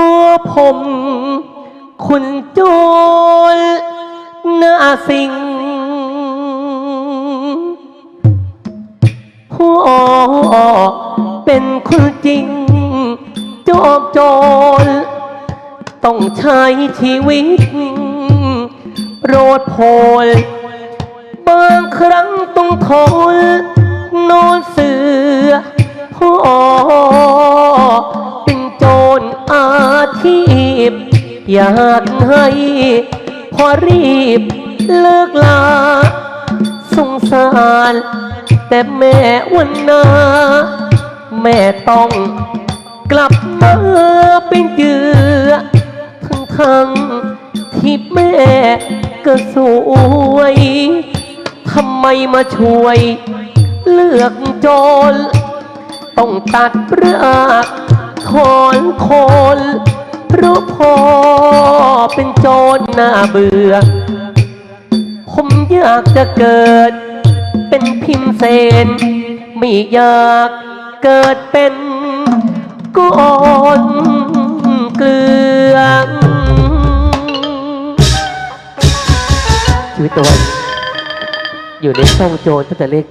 พ่อผม คุณโจรหน้าสิงพ่อเป็นคนจริง จอบโจรต้องใช้ชีวิต โรดโพลบางครั้งต้องทนนอนเสือพ่อเป็ อยากให้พอรีบเลิกลา สงสาร แต่แม่วันนา แม่ต้องกลับมาเป็นเยื่อทั้งทั้งที่แม่ก็สวยทำไมมาช่วย เลือกโจร ต้องตัดรากถอนโคนเพราะพอ เป็นโจรน่าเบื่อ ผมอยากจะเกิด เป็นพิมพ์เสนไม่อยากเกิดเป็นก้อนเกลือชีวิตตัวอยู่ในซ่องโจรตั้งแต่เล็ก